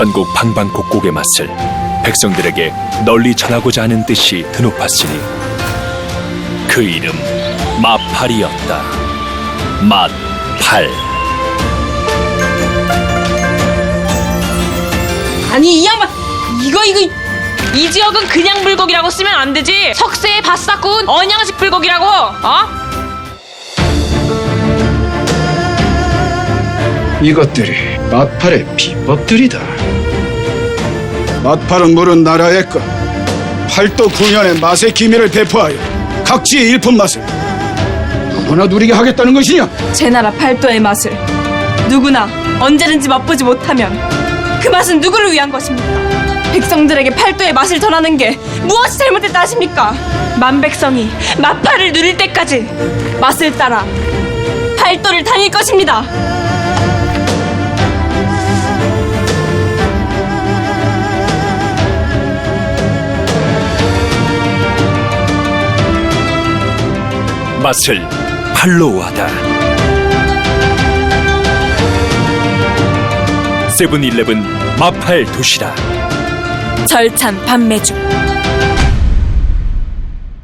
전국 방방곡곡의 맛을 백성들에게 널리 전하고자 하는 뜻이 드높았으니 그 이름 마팔이었다. 맛팔. 아니 이 양반 이거 이거 이 지역은 그냥 불고기라고 쓰면 안 되지 석쇠에 바싹 구운 언양식 불고기라고 어? 이것들이 맛팔의 비법들이다. 맛팔은 물은 나라의 것. 팔도 구년의 맛의 기미를 배포하여 각지의 일품 맛을 누구나 누리게 하겠다는 것이냐? 제 나라 팔도의 맛을 누구나 언제든지 맛보지 못하면 그 맛은 누구를 위한 것입니까? 백성들에게 팔도의 맛을 전하는 게 무엇이 잘못됐다 하십니까? 만백성이 맛팔을 누릴 때까지 맛을 따라 팔도를 다닐 것입니다. 맛을 팔로우 하다. 세븐일레븐 마팔 도시락. 절찬 판매주